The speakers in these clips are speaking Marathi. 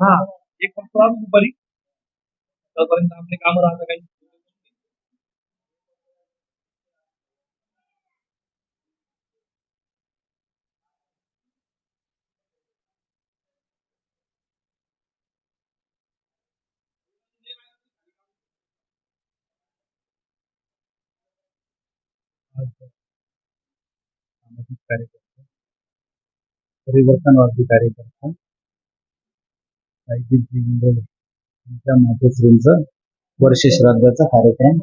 हा. एक फक्त आज दुपारी. तोपर्यंत आपले काम राहतं काही. सामाजिक कार्यकर्ता परिवर्तनवादी कार्यकर्ता. साहित्य इंगोले यांच्या वर्ष श्राद्धाचा कार्यक्रम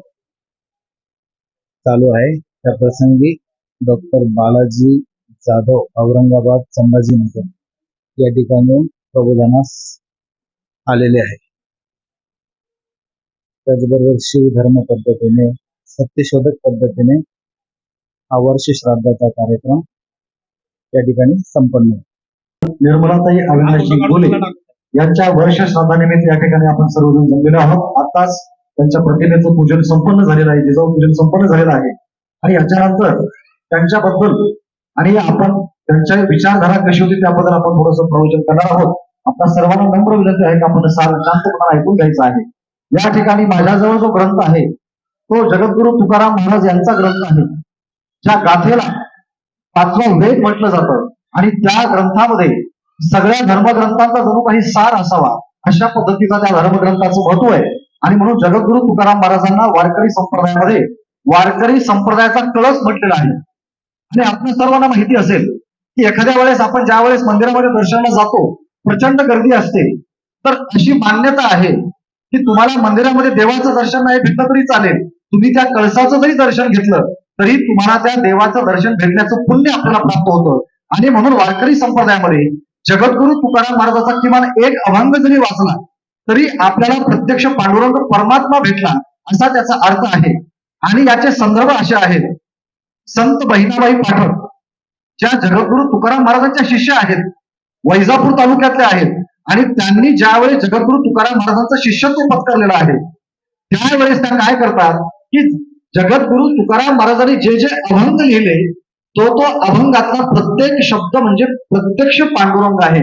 चालू आहे. त्या प्रसंगी डॉक्टर बालाजी जाधव औरंगाबाद संभाजीनगर या ठिकाणी प्रबोधनास आलेले आहे त्याचबरोबर शिवधर्म पद्धतीने सत्यशोधक पद्धतीने हा वर्ष श्राद्धाचा कार्यक्रम या ठिकाणी संपन्न निर्मलाताई अविनाशी बोले. यांच्या वर्ष श्रद्धानिमित्त या ठिकाणी आपण सर्वजण जमलेलो आहोत. आताच त्यांच्या प्रतिमेचं पूजन संपन्न झालेलं आहे जिजाऊ पूजन संपन्न झालेलं आहे. आणि याच्यानंतर त्यांच्याबद्दल आणि आपण त्यांच्या विचारधारा कशी होती त्याबद्दल आपण थोडंसं प्रवचन करणार आहोत. आपल्या सर्वांना नम्र विनंती आहे की आपण सार शांतपणे ऐकून घ्यायचं आहे. या ठिकाणी माझ्याजवळ जो ग्रंथ आहे तो जगद्गुरु तुकाराम महाराज यांचा ग्रंथ आहे. ज्या गाथेला पाचवा वेद म्हटलं जातं. आणि त्या ग्रंथामध्ये सगळ्या धर्मग्रंथांचा जणू काही सार असावा अशा पद्धतीचा त्या धर्मग्रंथाचं महत्त्व आहे. आणि म्हणून जगद्गुरु तुकाराम महाराजांना वारकरी संप्रदायामध्ये वारकरी संप्रदायाचा कळस म्हटलेला आहे. आणि आपल्या सर्वांना माहिती असेल की एखाद्या वेळेस आपण ज्या वेळेस मंदिरामध्ये दर्शनाला जातो प्रचंड गर्दी असते तर अशी मान्यता आहे की तुम्हाला मंदिरामध्ये देवाचं दर्शन नाही भेटलं तरी चालेल. तुम्ही त्या कळसाचं जरी दर्शन घेतलं तरी तुम्हाला त्या देवाचं दर्शन भेटण्याचं पुण्य आपल्याला प्राप्त होतं. आणि म्हणून वारकरी संप्रदायामध्ये जगद्गुरु तुकाराम महाराजाचा किमान एक अभंग जरी वाचला तरी आपल्याला प्रत्यक्ष पांडुरंग परमात्मा भेटला असा त्याचा अर्थ आहे. आणि याचे संदर्भ असे आहेत. संत बहिणाबाई पाठक ज्या जगद्गुरु तुकाराम महाराजांच्या शिष्य आहेत वैजापूर तालुक्यातले आहेत आणि त्यांनी ज्यावेळी जगद्गुरु तुकाराम महाराजांचं शिष्यत्व पत्करलेलं आहे त्यावेळेस त्या काय करतात की जगद्गुरु तुकाराम महाराजांनी जे जे अभंग लिहिले तो तो अभंगातला प्रत्येक शब्द म्हणजे प्रत्यक्ष पांडुरंग आहे.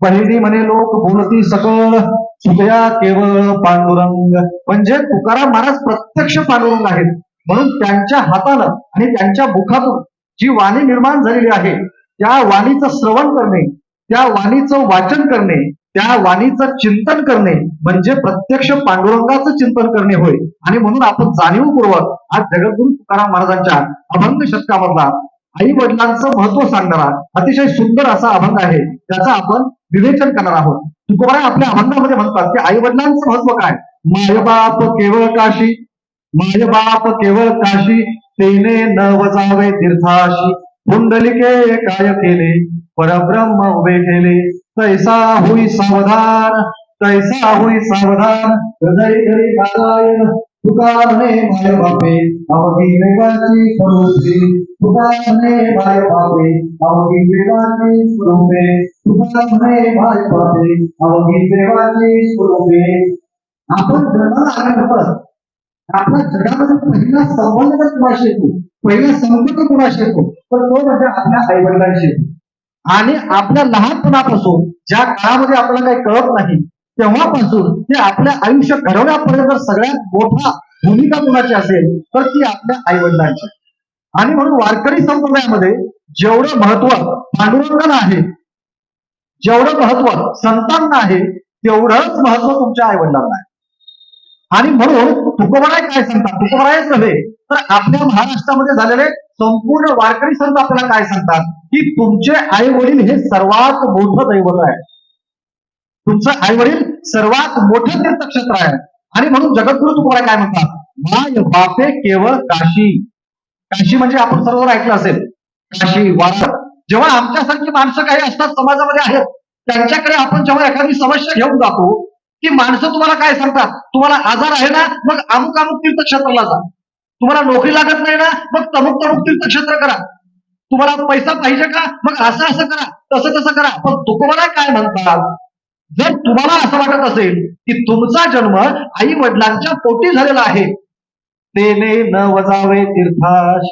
पहिली म्हणे लोक बोलती सकळ सुतया केवळ पांडुरंग. म्हणजे तुकाराम महाराज प्रत्यक्ष पांडुरंग आहेत. म्हणून त्यांच्या हातानं आणि त्यांच्या मुखातून जी वाणी निर्माण झालेली आहे त्या वाणीचं श्रवण करणे त्या वाणीचं वाचन करणे त्या वाणीचं चिंतन करणे म्हणजे प्रत्यक्ष पांडुरंगाचं चिंतन करणे होय. आणि म्हणून आपण जाणीवपूर्वक आज जगद्गुरु तुकाराम महाराजांच्या अभंग शतकामधला आई वडिलांचं महत्त्व सांगणारा अतिशय सुंदर असा अभंग आहे त्याचा आपण विवेचन करणार आहोत. तुकोबाराय आपल्या अभंगामध्ये म्हणतात की आई वडिलांचं महत्त्व काय? मायबाप केवळ काशी मायबाप केवळ काशी तेने न वजावे तीर्थाशी. पुंडलिके काय केले? परब्रह्म उभे केले. तैसा होई सावधान तैसा होई सावधान. हृदय घरी नारायण. तुका माय बापे अवघी वेगाची स्वरूपे. तुका माय बापे अवघी वेगाची स्वरूपे. तुका माय बापे अवघी वेगाची स्वरूपे. आपण जन्माला आल्यानंतर आपल्या जगामध्ये पहिला संबंध कुणाशी येतो पहिला संकट कुणाशी येतो तर तो म्हणजे आपल्या आईवडिलांशी. येतो आणि आपल्या लहानपणापासून ज्या काळामध्ये आपल्याला काही कळत नाही तेव्हापासून ते आपल्या आयुष्य घडवण्यापर्यंत सगळ्यात मोठा भूमिका कुणाची असेल तर ती आपल्या आईवडिलांची. आणि म्हणून वारकरी संप्रदायामध्ये जेवढं महत्त्व पांडुरंगाला आहे जेवढं महत्त्व संतांना आहे तेवढंच महत्त्व तुमच्या आईवडिलांना आहे. आणि म्हणून तुकोबराय काय सांगतात? तुकोबरायच नव्हे तर आपल्या महाराष्ट्रामध्ये झालेले संपूर्ण वारकरी संत आपल्याला काय सांगतात? की तुमचे आई वडील हे सर्वात मोठं दैवत आहे तुमचं आई वडील सर्वात मोठं तीर्थक्षेत्र आहे. आणि म्हणून जगद्गुरु तुम्हाला काय म्हणतात? माय बापे केवळ काशी. काशी म्हणजे आपण सर्व ऐकलं असेल. काशी वारा. जेव्हा आमच्यासारखी माणसं काही असतात समाजामध्ये आहेत त्यांच्याकडे आपण जेव्हा एखादी समस्या घेऊन जातो की माणसं तुम्हाला काय सांगतात? तुम्हाला आजार आहे ना मग अमुक अमुक तीर्थक्षेत्राला जा. तुम्हाला नोकरी लागत नाही ना मग तमुक तमुक तीर्थक्षेत्र करा. तुम्हाला पैसा पाहिजे का? मग असं असं करा तसं तसं करा. पण तुकोबाला काय म्हणतात? जर तुम्हाला असं वाटत असेल की तुमचा जन्म आई वडिलांच्या पोटी झालेला आहे तेने न वजावे तीर्थाश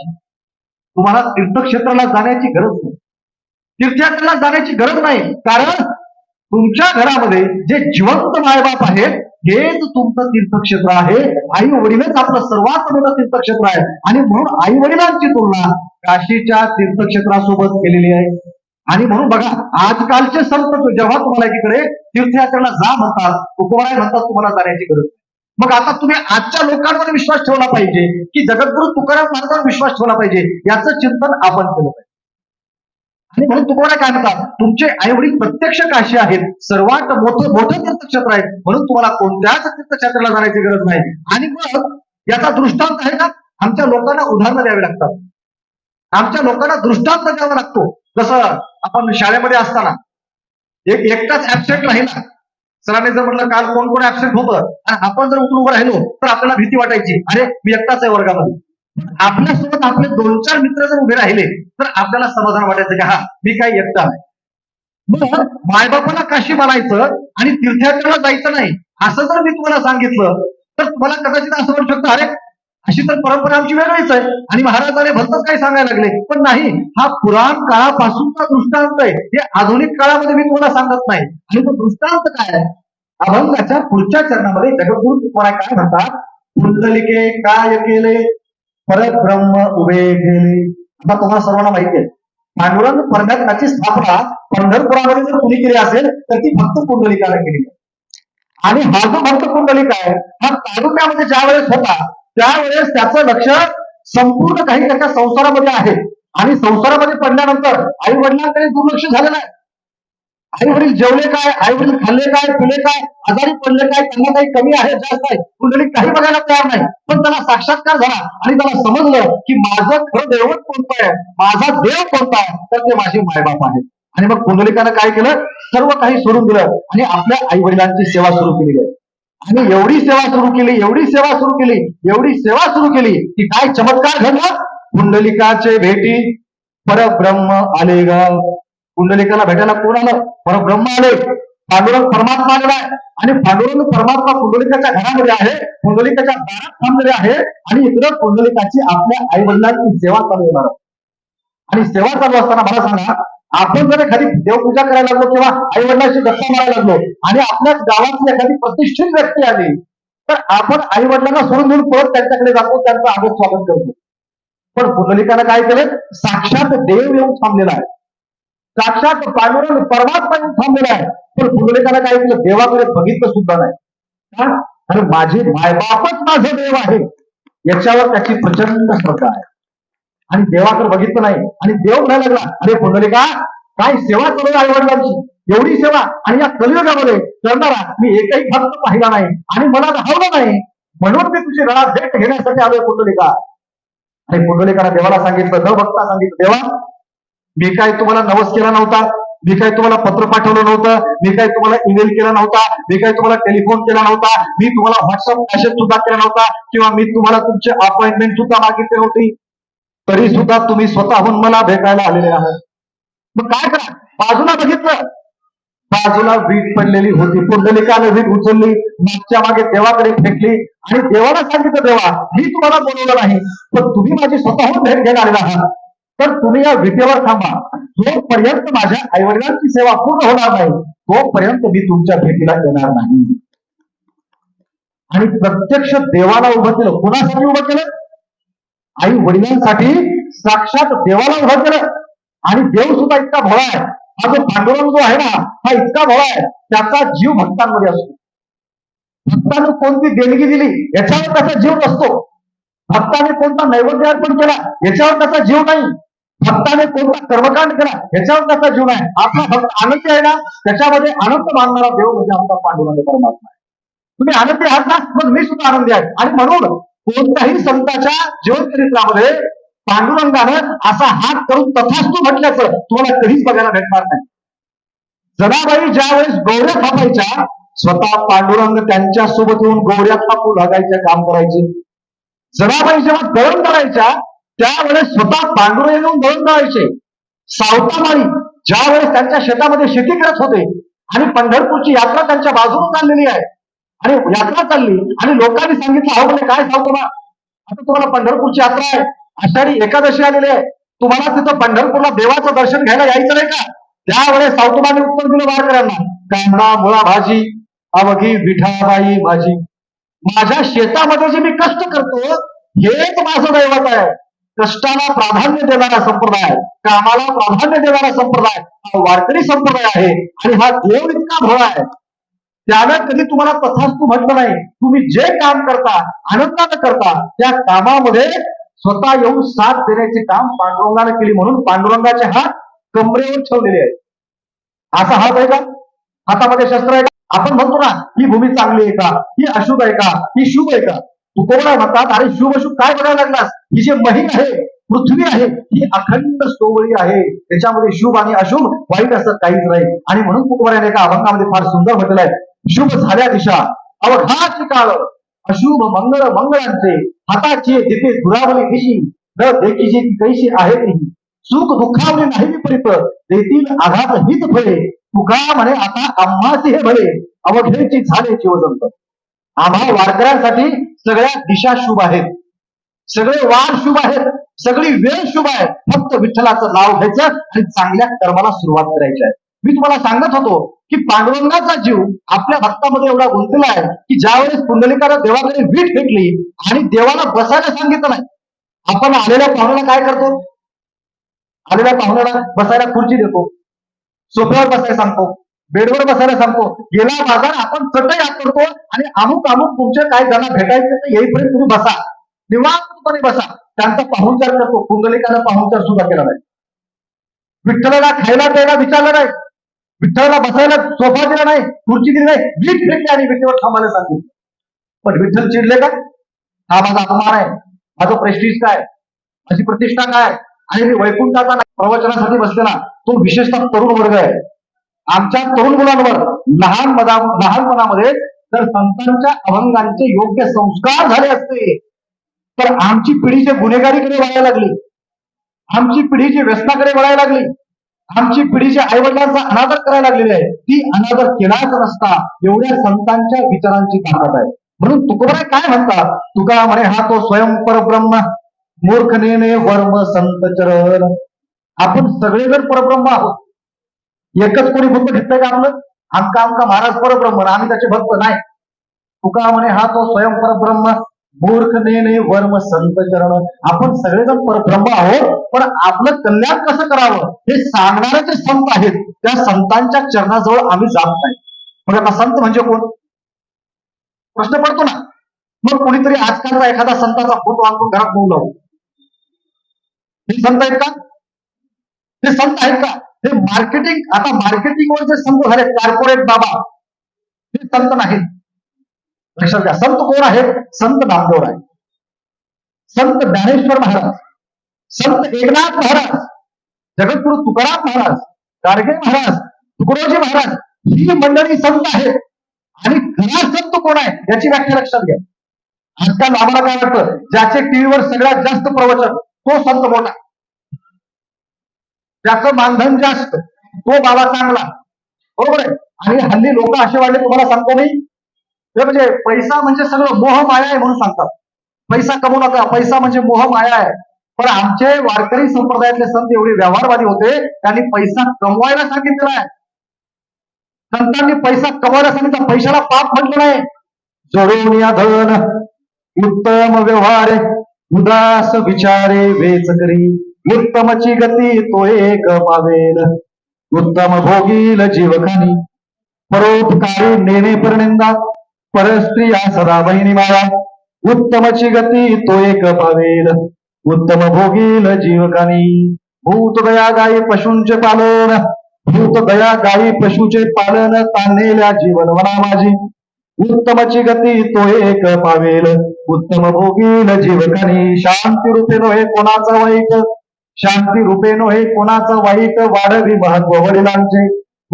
तुम्हाला तीर्थक्षेत्राला जाण्याची गरज नाही. तीर्थयात्रेला जाण्याची गरज नाही. कारण तुमच्या घरामध्ये जे जिवंत मायबाप आहेत हेच तुमचं तीर्थक्षेत्र आहे. आई वडीलच आपलं सर्वात मोठं तीर्थक्षेत्र आहे. आणि म्हणून आई वडिलांची तुलना काशीच्या तीर्थक्षेत्रासोबत केलेली आहे. आणि म्हणून बघा आजकालचे संत जेव्हा तुम्हाला एकीकडे तीर्थयात्रेला जा म्हणतात उपवाय म्हणतात तुम्हाला जाण्याची गरज नाही. मग आता तुम्ही आजच्या लोकांवर विश्वास ठेवला पाहिजे की जगद्गुरु तुकाराम महाराजांवर विश्वास ठेवला पाहिजे याचं चिंतन आपण केलं पाहिजे. आणि म्हणून तुम्हाला काय म्हणतात तुमचे आईवडील प्रत्यक्ष काशी आहेत सर्वात मोठं मोठं तीर्थक्षेत्र आहे म्हणून तुम्हाला कोणत्याच तीर्थक्षेत्राला जाण्याची गरज नाही. आणि मग याचा दृष्टांत आहे का आमच्या लोकांना उदाहरणं द्यावी लागतात. आमच्या लोकांना दृष्टांत द्यावा लागतो. जसं आपण शाळेमध्ये असताना एक एकटाच ऍबसेंट राहिला सरांनी जर म्हटलं काल कोण कोण ऍबसेंट होतं? आणि आपण जर उठून उभं राहिलो तर आपल्याला भीती वाटायची अरे मी एकटाच आहे वर्गामध्ये. आपल्यासोबत आपले दोन चार मित्र जर उभे राहिले तर आपल्याला समाधान वाटायचं की हा मी काही एकटा आहे मग मायबापाला काशी मारायचं आणि तीर्थयात्रेला जायचं नाही असं जर मी तुम्हाला सांगितलं तर तुम्हाला कदाचित असं वाटू शकतं अरे अशी तर परंपरा आमची वेगळीच आहे. आणि महाराजाने भलतच काही सांगायला लागले. पण नाही हा पुराण काळापासूनचा दृष्टांत आहे. हे आधुनिक काळामध्ये मी तुम्हाला सांगत नाही. आणि तो दृष्टांत काय आहे? अभंगाच्या पुढच्या चरणामध्ये जगद्गुरु तुम्हाला काय म्हणतात? कुंडलिके काय केले? परब्रह्म उभे केले. आता तुम्हाला सर्वांना माहिती आहे. पांडुरंग परमात्माची स्थापना पंढरपुरामध्ये जर कुणी केली असेल तर ती भक्त कुंडलिकाला केली आणि हा जो भक्त कुंडलिका आहे हा तालुक्यामध्ये ज्या वेळेस होता त्यावेळेस त्याचं लक्ष संपूर्ण काही त्याच्या संसारामध्ये आहे. आणि संसारामध्ये पडल्यानंतर आई वडिलांकडे दुर्लक्ष झालेलं आहे आई वडील जेवले काय आई वडील खाल्ले काय पिले काय आजारी पडले काय त्यांना काही कमी आहे जास्त आहे. कुंडली काही बघायला तयार नाही. पण त्याला साक्षात्कार झाला आणि त्याला समजलं की माझं खरं दैवत कोणतं आहे? माझा देव कोणता आहे? तर ते माझे मायबाप आहेत. आणि मग कुंडलिकानं काय केलं? सर्व काही सोडून दिलं आणि आपल्या आई वडिलांची सेवा सुरू केली. आणि एवढी सेवा सुरू केली एवढी सेवा सुरू केली एवढी सेवा सुरू केली की काय चमत्कार घडला? कुंडलिकाचे भेटी परब्रह्म आले ग. कुंडलिकाला भेटायला कोण आलं? परब्रह्म आले. पांडुरंग परमात्मा आलेला आहे. आणि पांडुरंग परमात्मा कुंडलिकाच्या घरामध्ये आहे कुंडलिकाच्या दारात थांबलेले आहे आणि इकडं कुंडलिकाची आपल्या आई वडिलांची सेवा चालू येणार आणि सेवा चालू असताना मला सांगा आपण जर एखादी देवपूजा करायला लागलो किंवा आई वडिलांशी गप्पा मारायला लागलो आणि आपल्याच गावातली एखादी प्रतिष्ठित व्यक्ती आली तर आपण आई वडिलांना सोडून देऊन परत त्यांच्याकडे जातो त्यांचं आदर स्वागत करतो. पण पुंडलिकानं काय केलं? साक्षात देव येऊन थांबलेला आहे. साक्षात पांडुरंग परमात्मा येऊन थांबलेला आहे. पण पुंडलिकानं काय केलं? देवाकडे बघितलं सुद्धा नाही. का? अरे माझे मायबापच माझं देव आहे. याच्यावर त्याची प्रचंड श्रद्धा आहे. आणि देवाकडे बघितलं नाही. आणि देव म्हणायला लागला अरे पुंडलिका काय सेवा करू आई वडिलांची? एवढी सेवा आणि या कलियुगामध्ये करणारा मी एकही भक्त पाहिला नाही आणि मला राहवलं नाही. म्हणून मी तुझी रणा भेट घेण्यासाठी आलोय पुंडलिका. आणि पुंडलिकाला देवाला सांगितलं न भक्ता सांगितलं देवा मी काय तुम्हाला नवस केला नव्हता? मी काय तुम्हाला पत्र पाठवलं नव्हतं? मी काय तुम्हाला ईमेल केला नव्हता? मी काय तुम्हाला टेलिफोन केला नव्हता? मी तुम्हाला व्हॉट्सअप मॅसेज सुद्धा केला नव्हता? किंवा मी तुम्हाला तुमची अपॉइंटमेंट सुद्धा मागितली नव्हती? तरी सुद्धा तुम्ही स्वतःहून मला भेटायला आलेले आहात. मग काय करा? बाजूला बघितलं. बाजूला वीट पडलेली होती. पुंडलिकाने वीट उचलली. मागच्या मागे देवाकडे फेकली. आणि देवाला सांगितलं देवा मी तुम्हाला बोलवलं नाही पण तुम्ही माझी स्वतःहून भेट घ्यायला आलेला आहात. तर तुम्ही या विटेवर थांबा. जोपर्यंत माझ्या आईवडिलांची सेवा पूर्ण होणार नाही तोपर्यंत मी तुमच्या भेटीला येणार नाही. आणि प्रत्यक्ष देवाला उभं केलं. कोणासाठी उभं केलं? आई वडिलांसाठी साक्षात देवाला उभं केलं आणि देव सुद्धा इतका भोळा आहे. हा जो पांडुरंग जो आहे ना हा इतका भोळा आहे. त्याचा जीव भक्तांमध्ये असतो. भक्ताने कोणती देणगी दिली याच्यावर त्याचा जीव नसतो. भक्ताने कोणता नैवेद्य अर्पण केला याच्यावर त्याचा जीव नाही. भक्ताने कोणता कर्मकांड केला याच्यावर त्याचा जीव नाही. आपला भक्त आनंदी आहे ना त्याच्यामध्ये आनंद मानणारा देव म्हणजे आमचा पांडुरंग परमात्मा आहे. तुम्ही आनंदी आहात ना मग मी सुद्धा आनंदी आहे. आणि म्हणून कोणत्याही संताच्या जीवन चरित्रामध्ये पांडुरंगानं असा हात करून तथास्तू म्हटल्याचं तुम्हाला कधीच बघायला भेटणार नाही. जनाबाई ज्या वेळेस गौऱ्या थापायच्या स्वतः पांडुरंग त्यांच्यासोबत येऊन गौऱ्या थापू लागायचे काम करायचे. जनाबाई जेव्हा दळण करायच्या त्यावेळेस स्वतः पांडुरंग येऊन दळण करायचे. सावतामाळी ज्या वेळेस त्यांच्या शेतामध्ये शेती करत होते आणि पंढरपूरची यात्रा त्यांच्या बाजूने चाललेली आहे आणि यात्रा चालली. आणि लोकांनी सांगितलं अहो म्हणजे काय सांगतो ना आता तुम्हाला पंढरपूरची यात्रा आहे. आषाढी एकादशी आलेली आहे. तुम्हाला तिथं पंढरपूरला देवाचं दर्शन घ्यायला यायचं नाही का? त्यावेळेस सावतुमाने उत्तर दिलं वारकऱ्यांना कांदा मुळा भाजी अवघी विठाबाई भाजी. माझ्या शेतामध्ये जे मी कष्ट करतो हेच माझं दैवत आहे. कष्टाला प्राधान्य देणारा संप्रदाय कामाला प्राधान्य देणारा संप्रदाय हा वारकरी संप्रदाय आहे. आणि हा देव इतका भोळा आहे. त्यावेळेस कधी तुम्हाला तथास्तु म्हटलं नाही तुम्ही जे काम करता आनंदानं करता त्या कामामध्ये स्वतः येऊन साथ देण्याचे काम पांडुरंगाने केली म्हणून पांडुरंगाचे हात कमरेवर ठेवलेले आहेत. असा हात आहे का? हातामध्ये शस्त्र आहे का? आपण म्हणतो ना ही भूमी चांगली आहे का? ही अशुभ आहे का? ही शुभ आहे का? तुकोबराय म्हणतात अरे शुभ अशुभ काय म्हणायला लागलास? ही जे महिन आहे पृथ्वी आहे ही अखंड सोवळी आहे. त्याच्यामध्ये शुभ आणि अशुभ वाईट असं काहीच नाही. आणि म्हणून तुकोबराने एका अभंगामध्ये फार सुंदर म्हटलं आहे शुभ झाल्या दिशा. अवघात काळ अशुभ मंगळ मंगळांचे हाताचे जिथे दुरावली दिशी न देखीचे ती कैशी आहे नाही सुख दुःखावले नाही विपरीत. देतील आघात हित फळे. तुका म्हणे आता आम्हाची हे भले अवघेची झाले जीवजंत आम्हा वारकऱ्यांसाठी सगळ्या दिशा शुभ आहेत. सगळे वार शुभ आहेत. सगळी वेळ शुभ आहे फक्त विठ्ठलाचं नाव घ्यायचं आणि चांगल्या कर्माला सुरुवात करायची आहे. मी तुम्हाला सांगत होतो की पांडुरंगाचा जीव आपल्या भक्तामध्ये एवढा गुंतला आहे की ज्यावेळेस पुंडलिकानं देवाकडे वीट फेकली आणि देवाला बसायला सांगितलं नाही आपण आलेल्या पाहुण्याला काय करतो? आलेल्या पाहुण्याला बसायला खुर्ची देतो सोफ्यावर बसायला सांगतो बेडवर बसायला सांगतो गेला बाजार आपण चटई करतो आणि अमुक अमुक तुमचे काय ज्यांना भेटायचं तर येईपर्यंत तुम्ही बसा निवांतपणे बसा. त्यांचा पाहुणचार करतो कुंडलिकाला पाहुणचार सुद्धा केला नाही. विठ्ठलाला खायला प्यायला विचारलं नाही. विठ्ठलाला बसायला सोफा दिला नाही खुर्ची दिली नाही वीट फेकली आणि विठेवर थांबायला सांगितलं. पण विठ्ठल चिडले का? हा माझा अपमान आहे माझं प्रेस्टिज काय? माझी प्रतिष्ठा काय? आणि मी वैकुंठाचा प्रवचनासाठी बसलेला तो विशेषतः तरुण वर्ग आहे. आमच्या तरुण मुलांवर लहान मदा लहानपणामध्ये जर संतांच्या अभंगांचे योग्य संस्कार झाले असते. तर आमची पिढी जे गुन्हेगारीकडे वळायला लागली. आमची पिढी जी व्यसनाकडे वळायला लागली. आमची पिढी जी आईवडिलांचा अनादर करायला लागलेली आहे ती अनादर केलाच नसता एवढ्या संतांच्या विचारांची ताकद आहे. म्हणून तुकोबराय काय म्हणतात? तुका म्हणे हा तो स्वयं परब्रह्म मूर्ख नेने वर्म संत चरण. आपण सगळेजण परब्रह्म आहोत एकच कोणी भक्त घेतलंय का आपलं? आमका आमका महाराज परब्रह्म आम्ही त्याचे भक्त नाही. तुका म्हणे हा तो स्वयं परब्रह्म मूर्ख नेने वर्म संत चरण आपण सगळेजण परब्रह्म आहोत पण आपलं कल्याण कसं करावं? हे सांगणारे जे संत आहेत त्या संतांच्या चरणाजवळ आम्ही जात नाही. मग आता संत म्हणजे कोण? प्रश्न पडतो ना. मग कोणीतरी आजकालचा एखादा संताचा फोटो आणून घरात होऊ लावू. हे संत आहेत का? हे संत आहेत का? हे मार्केटिंग आता मार्केटिंगवर जे संत झाले कॉर्पोरेट बाबा हे संत नाहीत. लक्षात घ्या. संत कोण आहेत? संत नामदेव आहे संत ज्ञानेश्वर महाराज. संत एकनाथ महाराज. जगद्गुरु तुकाराम महाराज. गाडगे महाराज. तुकडोजी महाराज. ही मंडळी संत आहेत. आणि खरा संत कोण आहे? याची व्याख्या लक्षात घ्या. आजकाल आम्हाला काय वाटतं? ज्याचे टीव्हीवर सगळ्यात जास्त प्रवचन तो संत मोठा त्याचं मानधन जास्त तो बाबा चांगला. बरोबर आहे? आणि हल्ली लोक असे वाटले तुम्हाला सांगतो मी म्हणजे पैसा म्हणजे सगळं मोह माया आहे म्हणून सांगतात. पैसा कमवू नका पैसा म्हणजे मोह माया आहे. पण आमचे वारकरी संप्रदायातले संत एवढे व्यवहारवादी होते त्यांनी पैसा कमवायला सांगितलेला आहे संतांनी पैसा कमवायला सांगितलं पैशाला पाप म्हटलं नाही. जोडून या धन उत्तम व्यवहार उदास विचारे वेच करी. उत्तमची गती तो एक पावेल. उत्तम भोगील जीवखानी परोपकारी नेणे परनिंदा परस्त्रिया सदा बहिणी माया उत्तमची गती तो एक पावेल. उत्तम भोगील जीवकानी भूत दया गायी पशूंचे पालन भूत दया गायी पशूचे पालन ताणलेल्या जीवन वना माझी. उत्तमची गती तो एक पावेल. उत्तम भोगील जीवकानी शांती रूपे नोहे कोणाचा वाईट शांती रूपे नोहे कोणाचं वाईट वाढवी महत्त्व वडिलांचे.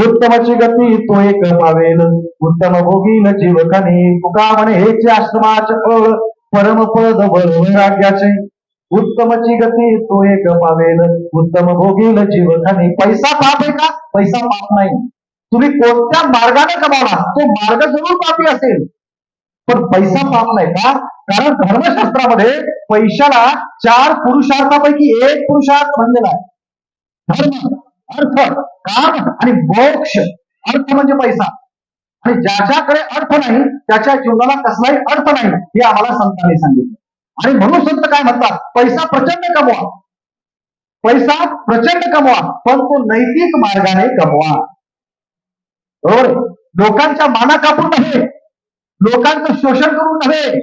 उत्तमची गती तो एक पावेल उत्तम भोगील जीवकाने तुका म्हणे हेचे आश्रमाचे फळ परमपद वैराग्याचे. उत्तमची गती तो एक पावेल उत्तम भोगील जीवकाने. पैसा पाप आहे का? पैसा पाप नाही. तुम्ही कोणत्या मार्गाने कमावा तो मार्ग जरूर पापी असेल. पण पैसा पाप नाही का? कारण धर्मशास्त्रामध्ये पैशाला चार पुरुषार्थापैकी एक पुरुषार्थ म्हणलेला आहे. धर्म. अर्थ काम आणि मोक्ष. अर्थ म्हणजे पैसा. आणि ज्याच्याकडे अर्थ नाही त्याच्या जीवनाला कसलाही अर्थ नाही हे आम्हाला संतांनी सांगितलं. आणि म्हणून संत काय म्हणतात? पैसा प्रचंड कमवा. पैसा प्रचंड कमवा पण तो नैतिक मार्गाने कमवा. बरोबर लोकांच्या माना कापून नव्हे. लोकांचं शोषण करून नव्हे.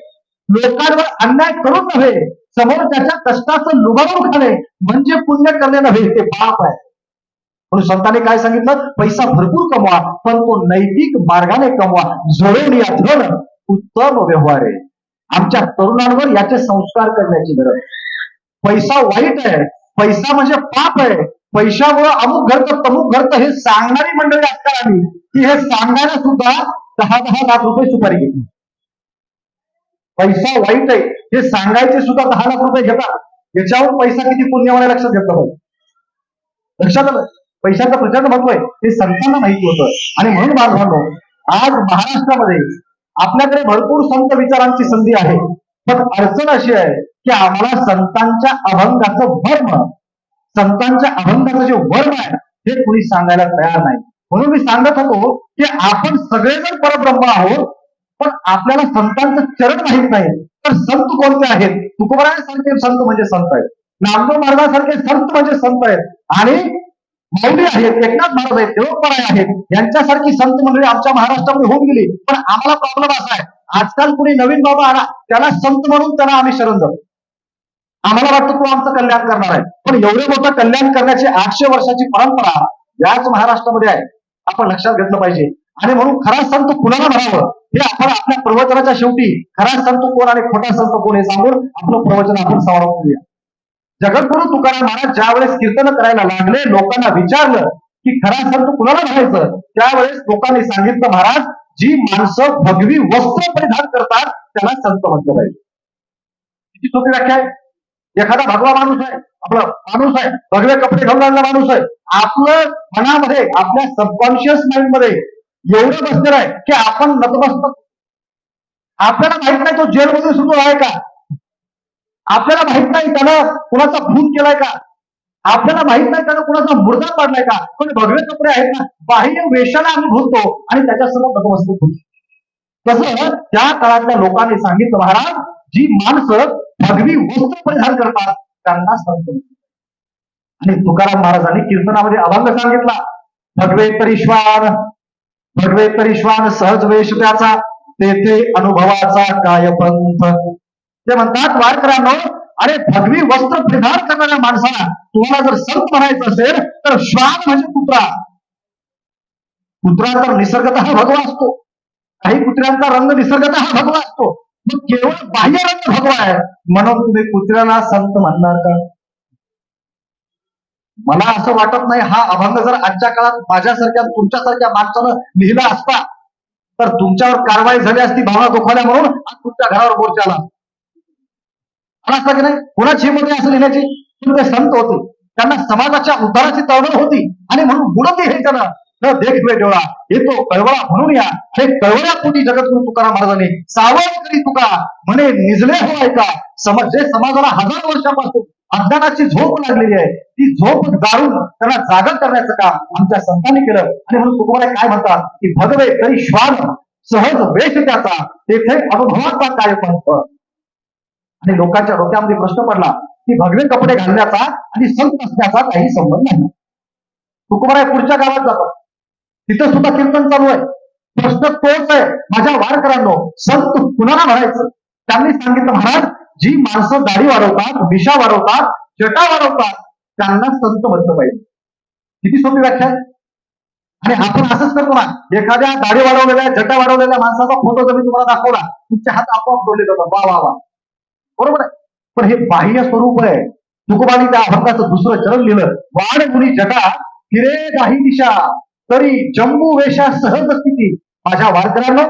लोकांवर अन्याय करून नव्हे. समोर त्याच्या कष्टाचं लुबाडून खाणे म्हणजे पुण्य करणे नव्हे ते पाप आहे. म्हणून संतांनी काय सांगितलं? पैसा भरपूर कमवा पण तो नैतिक मार्गाने कमवा. जळून या धन उत्तम व्यवहार आहे. आमच्या तरुणांवर याचे संस्कार करण्याची गरज. पैसा वाईट आहे. पैसा म्हणजे पाप आहे. पैशामुळे अमुक घरत तमुक घरत हे सांगणारी मंडळी आजकाल आली. की हे सांगायला सुद्धा दहा दहा लाख रुपये सुपारी घेतली पैसा वाईट आहे. हे सांगायचे सुद्धा दहा लाख रुपये घेतात. याच्यावर पैसा किती पुण्यवाने लक्षात घेतला पाहिजे. लक्षात आलं? पैशाचं प्रचंड महत्त्व आहे. हे संतांना माहिती होतं. आणि म्हणून बांधवांनो आज महाराष्ट्रामध्ये आपल्याकडे भरपूर संत विचारांची संधी आहे. पण अडचण अशी आहे की आम्हाला संतांच्या अभंगाचं वर्म संतांच्या अभंगाचं जे वर्म आहे हे कुणी सांगायला तयार नाही. म्हणून मी सांगत होतो की आपण सगळेजण परब्रह्म आहोत पण आपल्याला संतांचं चरण माहीत नाही. तर संत कोणते आहेत? तुकोबरायासारखे संत म्हणजे संत आहेत. नामदेव महाराजांसारखे संत म्हणजे संत आहेत. आणि माऊली आहेत एकनाथ महाराज आहेत देवपराय आहेत. यांच्यासारखी संत मंडळी आमच्या महाराष्ट्रामध्ये होऊन गेली. पण आम्हाला प्रॉब्लेम असा आहे. आजकाल कुणी नवीन बाबा आला त्याला संत म्हणून त्याला आम्ही शरण जातो आम्हाला वाटतं तो आमचं कल्याण करणार आहे. पण एवढे मोठं कल्याण करण्याची आठशे वर्षाची परंपरा याच महाराष्ट्रामध्ये आहे. आपण लक्षात घेतलं पाहिजे. आणि म्हणून खरा संत कुणाला म्हणावं? हे आपण आपल्या प्रवचनाच्या शेवटी खरा संत कोण आणि खोटा संत कोण हे सांगून आपलं प्रवचन आपण समारोप करूया. जगद्गुरु तुकाराम महाराज ज्यावेळेस कीर्तन करायला लागले लोकांना विचारलं की खरा संत कुणाला म्हणायचं? त्यावेळेस लोकांनी सांगितलं महाराज जी माणसं भगवी वस्त्र परिधान करतात त्याला संत म्हटलं पाहिजे. किती सोपी व्याख्या आहे. एखादा भगवा माणूस आहे आपला माणूस आहे भगवे कपडे घालून आणला माणूस आहे आपलं मनामध्ये आपल्या सबकॉन्शियस माइंडमध्ये एवढं बसलेलं आहे की आपण नतमस्तक. आपल्याला माहीत नाही तो जेलमध्ये सुरू आहे का? आपल्याला माहीत नाही त्यानं कुणाचा भूत केलाय का? आपल्याला माहीत नाही त्यानं कुणाचा मुर्दा पाडलाय का? पण भगवे कपडे आहेत ना बाह्य वेशाला आम्ही भोगतो आणि त्याच्यासमोर नतमस्तक होतो तसं त्या काळातल्या लोकांनी सांगितलं महाराज जी माणसं भगवी वस्त्र परिधान करतात त्यांना संत आणि तुकाराम महाराजांनी कीर्तनामध्ये अभंग सांगितला भगवे तरीश्वान भगवे तरीश्वान सहज वेश त्याचा तेथे अनुभवाचा काय पंथ ते म्हणतात वारकऱ्यांनो अरे भगवी वस्त्र परिधान करणाऱ्या माणसाला तुम्हाला जर संत म्हणायचं असेल तर श्वान म्हणजे कुत्रा. कुत्रा तर निसर्गत भगवा असतो. काही कुत्र्यांचा रंग निसर्गत भगवा असतो. मग केवळ बाह्य रंग भगवा आहे. म्हणून तुम्ही कुत्र्याला संत म्हणणार का? मला असं वाटत नाही हा अभंग जर आजच्या काळात माझ्यासारख्या तुमच्यासारख्या माणसानं लिहिला असता तर तुमच्यावर कारवाई झाली असती भावना दुखावल्या म्हणून आज तुमच्या घरावर मोर्चा आला आला? असता की नाही? कुणाची हिंमत असं लिहिण्याची? ते संत होते. त्यांना समाजाच्या उद्धाराची तळमळ होती. आणि म्हणून गुणती हे त्यांना न. देखवे डोळा. येतो कळवळा म्हणून या. हे कळवळ्या पोटी जगद्गुरु तुकाराम महाराजांनी सावध करी तुका. म्हणे निजले हो ऐका. समज जे समाजाला हजार वर्षापासून अज्ञानाची झोप लागलेली आहे ती झोप जाळून त्यांना जागर करण्याचं काम आमच्या संतांनी केलं. आणि म्हणून तुकोबाला काय म्हणतात? की भगवे तरी श्वान सहज वेश त्याचा. तेथे अनुभवाचा काय पण आणि लोकांच्या डोक्यामध्ये प्रश्न पडला की भगवे कपडे घालण्याचा आणि संत असण्याचा काही संबंध नाही. तुकोबाराय पुढच्या गावात जातात तिथं सुद्धा कीर्तन चालू आहे. प्रश्न तोच आहे. माझ्या वारकरांनो संत कुणाला म्हणायचं? त्यांनी सांगितलं महाराज जी माणसं दाढी वाढवतात दिशा वाढवतात जटा वाढवतात त्यांना संत म्हटलं पाहिजे. किती सोपी व्याख्या आहे. आणि आपण असंच करतो ना एखाद्या दाढी वाढवलेल्या जटा वाढवलेल्या माणसाचा फोटो जर मी तुम्हाला दाखवला तुमच्या हात आपोआप डोले जातात. वा वा वा. बरोबर आहे? पण हे बाह्य स्वरूप आहे. तुकोबानी त्या अभंगाचं दुसरं चरण लिहिलं. वाढ मुनी जटा फिरे काही दिशा. तरी जम्बू वेशा सहज स्थिती. माझ्या वारकऱ्यांना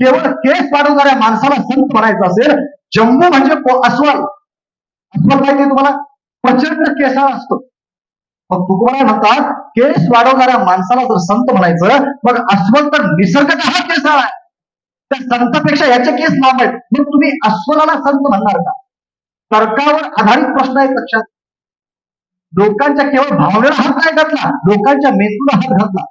केवळ केस वाढवणाऱ्या माणसाला संत म्हणायचं असेल जम्बू म्हणजे अस्वल. अस्वल माहिती तुम्हाला? प्रचंड केसा असतो. मग तुकोबारा म्हणतात केस वाढवणाऱ्या माणसाला जर संत म्हणायचं मग अस्वल तर हा केसाळ आहे. त्या संतापेक्षा याचे केस लांब आहेत. मग तुम्ही अस्वलाला संत म्हणणार का? तर्कावर आधारित प्रश्न आहेत लक्षात. लोकांच्या केवळ भावनेला हात नाही घातला लोकांच्या मेंदूला हात घातला.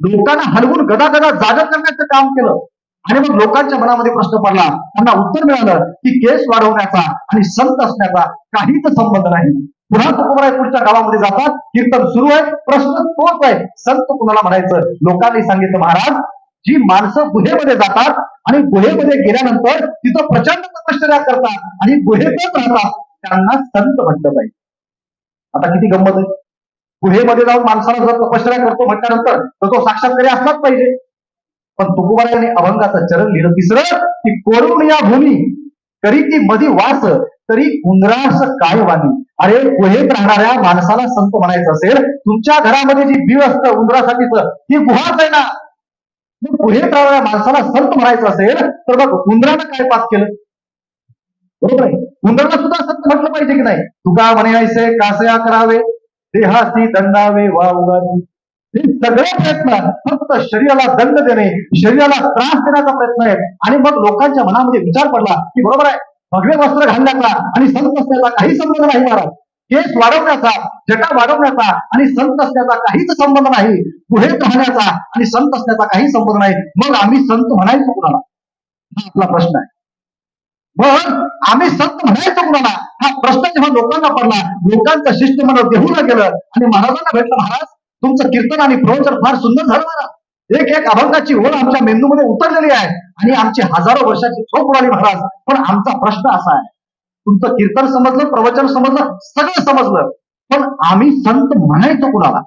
लोकांना हलवून गदागदा जागा करण्याचं काम केलं. आणि मग लोकांच्या मनामध्ये प्रश्न पडला त्यांना उत्तर मिळालं की केस वाढवण्याचा आणि संत असण्याचा काहीच संबंध नाही. पुन्हा तुकोबराय पुढच्या गावामध्ये जातात कीर्तन सुरू आहे प्रश्न तोच आहे. संत कुणाला म्हणायचं? लोकांनी सांगितलं महाराज जी माणसं गुहेमध्ये जातात आणि गुहेमध्ये गेल्यानंतर तिथं प्रचंड तपश्चर्या करतात आणि गुहेतच राहतात. त्यांना संत म्हटलं पाहिजे. आता किती गंमत आहे. गुहेमध्ये जाऊन माणसाला जर तपश्चर्या करतो म्हटल्यानंतर तर तो साक्षात्कारी असलाच पाहिजे. पण तुकोबारायाने अभंगाचं चरण लिहिलं तिसरं की कोरुण या भूमी तरी ती मधी वास तरी उंदरास काय वाणी. अरे गुहेत राहणाऱ्या माणसाला संत म्हणायचं असेल तुमच्या घरामध्ये जी बीळ असतं उंदरासाठीच ती गुहाच आहे ना. मग गुहेत राहणाऱ्या माणसाला संत म्हणायचं असेल तर बघ उंदरानं काय पाप केलं? बरोबर आहे. उंदराला सुद्धा संत म्हटलं पाहिजे की नाही? तुका म्हणायचे कासया करावे देहासी दंडावे वा उगावी हे सगळे प्रयत्न फक्त शरीराला दंड देणे शरीराला त्रास देण्याचा प्रयत्न आहे आणि मग लोकांच्या मनामध्ये विचार पडला की बरोबर आहे. भगवे वस्त्र घालण्याचा आणि संत असण्याचा काही संबंध नाही महाराज. केस वाढवण्याचा जटा वाढवण्याचा आणि संत असण्याचा काहीच संबंध नाही. गुहेत राहण्याचा आणि संत असण्याचा काही संबंध नाही. मग आम्ही संत म्हणायचो कुणाला? हा आपला प्रश्न आहे. मग आम्ही संत म्हणायचो कुणाला? हा प्रश्न जेव्हा लोकांना पडला लोकांचं शिष्टमंडळ देहूला गेलं आणि महाराजांना भेटलं महाराज तुमचं कीर्तन आणि प्रवचन फार सुंदर झालं महाराज एक एक अभंगाची ओळ आमच्या मेंदूमध्ये उतरलेली आहे आणि आमची हजारो वर्षाची झोप उडाली महाराज. पण आमचा प्रश्न असा आहे तुमचं कीर्तन समजलं प्रवचन समजलं सगळं समजलं. पण आम्ही संत म्हणायचो कुणाला?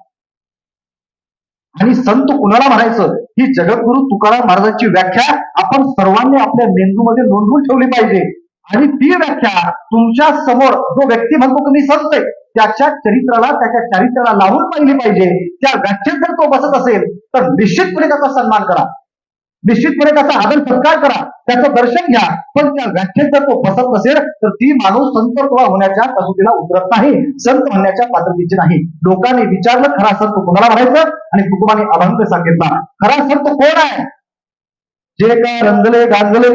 आणि संत कुणाला म्हणायचं? ही जगद्गुरु तुकाराम महाराजांची व्याख्या आपण सर्वांनी आपल्या मेंदूमध्ये नोंदवून ठेवली पाहिजे. आणि ती व्याख्या तुमच्यासमोर जो व्यक्ती म्हणतो तुम्ही संत आहे त्याच्या चरित्राला त्याच्या चारित्र्याला लावून पाहिली पाहिजे. त्या व्याख्येत जर तो बसत असेल तर निश्चितपणे त्याचा सन्मान करा. निश्चितपणे त्याचा आदर सत्कार करा त्याचं दर्शन घ्या. पण त्या व्याख्येत जर तो बसत नसेल तर ती माणूस संतत्व होण्याच्या कसोटीला उतरत नाही संत म्हणण्याच्या पात्रतेची नाही. लोकांनी विचारलं खरा संत कोणाला म्हणायचं? आणि कुटुंबाने अभंग सांगितला खरा संत कोण आहे? जे का रंगले गांजले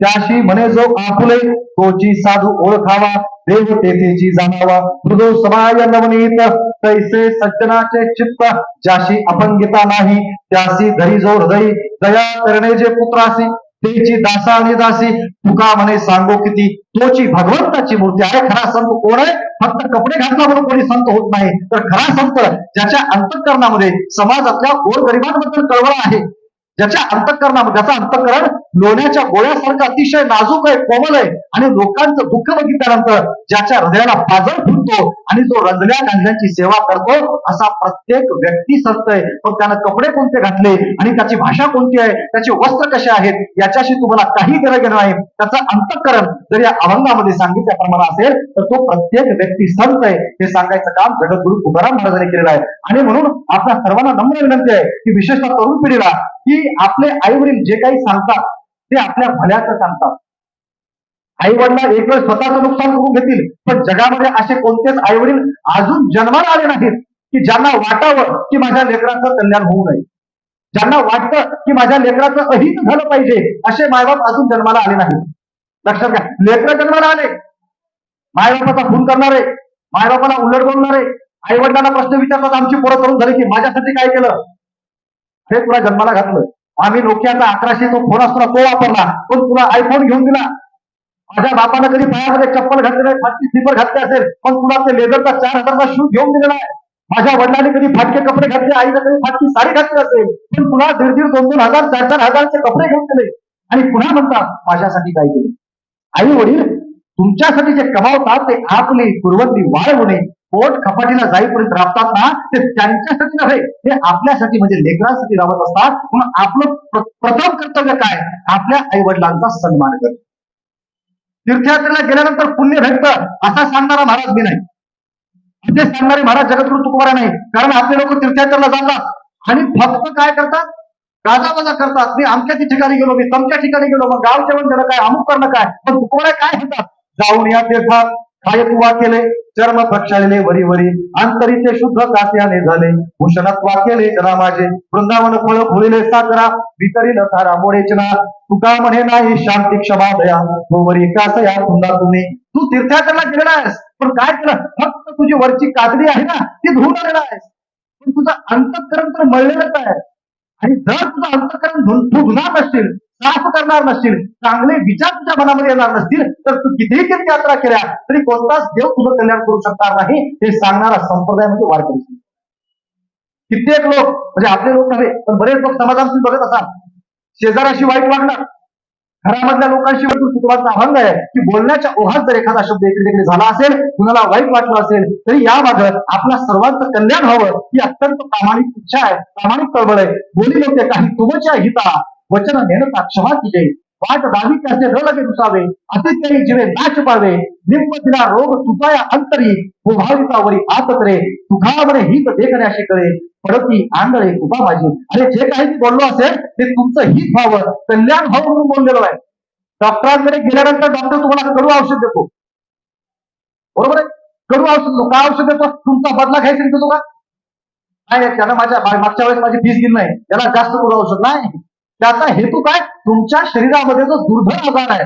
त्याशी म्हणे जो आपुले तोची साधू ओळखावा देव तेथेची जाणावा. मृदो समाय नवनीत तैसे सज्जनाचे चित्त ज्याशी अपंगिता नाही त्यासी धरी जो हृदय दया करणे जे पुत्रासी तेची दासा आणि दासी तुका म्हणे सांगो किती. तोची भगवंताची मूर्ती आहे खरा संत कोण आहे? फक्त कपडे घातला म्हणून कोणी संत होत नाही. तर खरा संत ज्याच्या अंतकरणामध्ये समाजातल्या गोरगरिबांबद्दल कळवळ आहे. ज्याच्या अंतःकरणामध्ये ज्याचं अंतःकरण लोण्याच्या गोळ्यासारखं अतिशय नाजूक आहे कोमल आहे. आणि लोकांचं दुःख बघितल्यानंतर ज्याच्या हृदयाला पाजळ फुटतो आणि जो रंजल्या गांजल्यांची सेवा करतो असा प्रत्येक व्यक्ती संत मग त्यानं कपडे कोणते घातले आणि त्याची भाषा कोणती आहे त्याचे वस्त्र कसे आहेत याच्याशी तुम्हाला काही गरज नाही त्याचं अंतकरण जर या अभंगामध्ये सांगितल्याप्रमाणे असेल तर तो प्रत्येक व्यक्ती संत आहे. हे सांगायचं काम जगद्गुरु तुकाराम महाराजांनी केलेलं आहे. आणि म्हणून आपल्या सर्वांना नम्र विनंती आहे की विशेषतः तरुण पिढीला की आपले आई वडील जे काही सांगतात ते आपल्या भल्याचं सांगतात. आई वडिला एक वेळ स्वतःचं नुकसान करून घेतील पण जगामध्ये असे कोणतेच आई वडील अजून जन्माला आले नाहीत की ज्यांना वाटावं की माझ्या लेकराचं कल्याण होऊ नये. ज्यांना वाटतं की माझ्या लेकराचं अहित झालं पाहिजे असे मायबाप अजून जन्माला आले नाहीत. लक्षात घ्या लेकर जन्माला आले. मायबापाचा खून करणारे मायबापाला उलट बोलणारे आई वडिलांना प्रश्न विचारतात आमची पोरं करून झाली की माझ्यासाठी काय केलं? हे तुला जन्माला घातलं. आम्ही नोकियाचा अकराशे जो फोन असतो तो वापरला पण तुला आयफोन घेऊन दिला. माझ्या बापानं कधी पायामध्ये चप्पल घातली नाही फाटकी स्लीपर घातले असेल पण तुला ते लेदरचा चार हजारचा शूज घेऊन दिलेला आहे. माझ्या वडिलांनी कधी फाटके कपडे घातले आईनं कधी फाटकी साडी घातली असेल पण तुला दीड दीड दोन दोन हजार चार चार हजारचे कपडे घेऊन दिले आणि पुन्हा म्हणतात माझ्यासाठी काय केलं? आई वडील तुमच्यासाठी जे कमावतात ते आपली कुरवंती होणे पोट खपाटीला जाईपर्यंत राबतात ना ते त्यांच्यासाठी नव्हे ते आपल्यासाठी म्हणजे लेकरांसाठी राबत असतात. म्हणून आपलं प्रथम कर्तव्य काय? आपल्या आई वडिलांचा सन्मान कर तीर्थयात्रेला गेल्यानंतर पुण्य भेटतं असा सांगणारा महाराज मी नाही. असे सांगणारे महाराज जगद्गुरु तुकोबारा नाही कारण आपले लोक तीर्थयात्रेला जातात आणि फक्त काय करतात? गाजावाजा करतात. मी अमक्या ठिकाणी गेलो मी तमच्या ठिकाणी गेलो मग गाव जेवण करणं काय अमुक करणं काय? पण तुकोबारा काय म्हणतात? जाऊन या तीर्थात. काय तुवा केले चर्म प्रक्षाळले वरी वरी अंतरीचे शुद्ध कास्याने झाले. भूषणत्वा केले जना माझे. वृंदावन फळ फुलिले साकरा वितरी थारा मोडेचना तुका म्हणे नाही शांती क्षमा दया. हो गोवरी कास या पुन्हा तुम्ही. तू तीर्थयात्रेला गेलेला आहेस. पण काय केलं? फक्त तुझी वरची कातडी आहे ना ती धुवून आलेला आहेस. पण तुझं अंतःकरण तर मळलेलंच आहे. आणि जर तुझं अंतकरण धु- तू धुणार नसशील साफ करणार नसतील चांगले विचार तुझ्या मनामध्ये येणार नसतील तर तू कितीही तीर्थयात्रा केल्या तरी कोणताच देव तुझं कल्याण करू शकणार नाही हे सांगणारा संप्रदाय म्हणजे वारकरी कित्येक लोक म्हणजे आपले लोक नव्हे पण बरेच लोक समाजात बघत असाल शेजाराशी वाईट वागणार घरामधल्या लोकांशी तू कुटुंबाचा आहे की बोलण्याच्या ओहात जर एखादा शब्द इकडे तिकडे झाला असेल कुणाला वाईट वाटलं असेल तरी याबाबत आपल्या सर्वांचं कल्याण व्हावं ही अत्यंत प्रामाणिक इच्छा आहे प्रामाणिक कळबळ आहे. बोली लोक काही तुमच्या हिता वचन नेणता क्षमा कीजे वाट दावी त्याचे र लगे दुसावे. अतिथ्यही जिवे नाच पावे. निम्म दिला रोग तुझाया अंतरी उभावितावरी आत करे तुझावरे हित देखण्याशी कळे परती आंधळे उभा माझी. अरे जे काही बोललो असेल ते तुमचं हित व्हावं. कल्याण व्हावं म्हणून बोललेलो आहे. डॉक्टरांकडे गेल्यानंतर डॉक्टर तुम्हाला कडू औषध देतो. बरोबर आहे? कडू औषध देतो. काय औषध देतो? तुमचा बदला घ्यायचा देतो का? नाही त्यानं माझ्या मागच्या वेळेस माझी फीस दिली नाही. त्याला जास्त कडू औषध नाही. त्याचा हेतू काय? तुमच्या शरीरामध्ये जो दुर्धर आजार आहे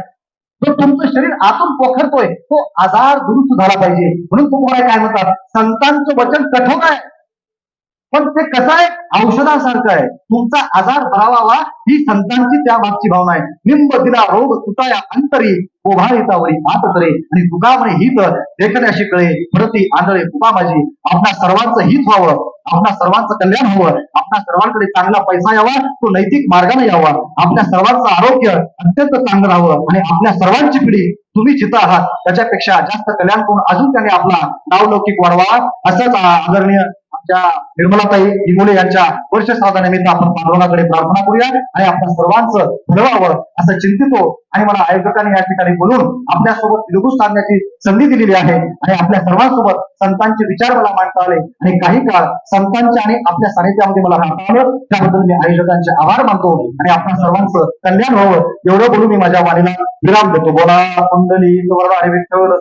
जो तुमचं शरीर आतून पोखरतोय तो आजार दुरुस्त झाला पाहिजे. म्हणून तुम्हाला काय म्हणतात? संतांचं वचन कठोर आहे. पण ते कसं आहे? औषधासारखं आहे. तुमचा आजार बरावावा ही संतांची त्या मागची भावना आहे. निंब दिला रोग तुटाया अंतरी ओभाळीतावरी मात करे आणि तुका म्हणे हित देखण्याशी कळे प्रती आंधळे तुका माझी आपल्या सर्वांचं हित व्हावं. आपल्या सर्वांचं कल्याण हवं. आपल्या सर्वांकडे चांगला पैसा यावा तो नैतिक मार्गाने यावा. आपल्या सर्वांचं आरोग्य अत्यंत चांगलं राहावं. आणि आपल्या सर्वांची पिढी तुम्ही जिथं आहात त्याच्यापेक्षा जास्त कल्याण करून अजून त्याने आपला नावलौकिक वाढवा असंच आदरणीय आमच्या निर्मलाताई हिंगोले यांच्या वर्ष साधानिमित्त आपण पांडुरंगाकडे प्रार्थना करूया आणि आपल्या सर्वांचं भरवावं असं चिंतितो. आणि मला आयोजकांनी या ठिकाणी बोलून आपल्यासोबत तिलगूस साधण्याची संधी दिलेली आहे. आणि आपल्या सर्वांसोबत संतांचे विचार मला मांडता आले. आणि काही काळ संतांच्या आणि आपल्या सानिध्यामध्ये मला राहता आलं. त्याबद्दल मी आयोजकांचे आभार मानतो. आणि आपल्या सर्वांचं कल्याण व्हावं एवढं बोलून मी माझ्या वाणीला विराम देतो. बोला कुंडली वरदा विठ्ठल.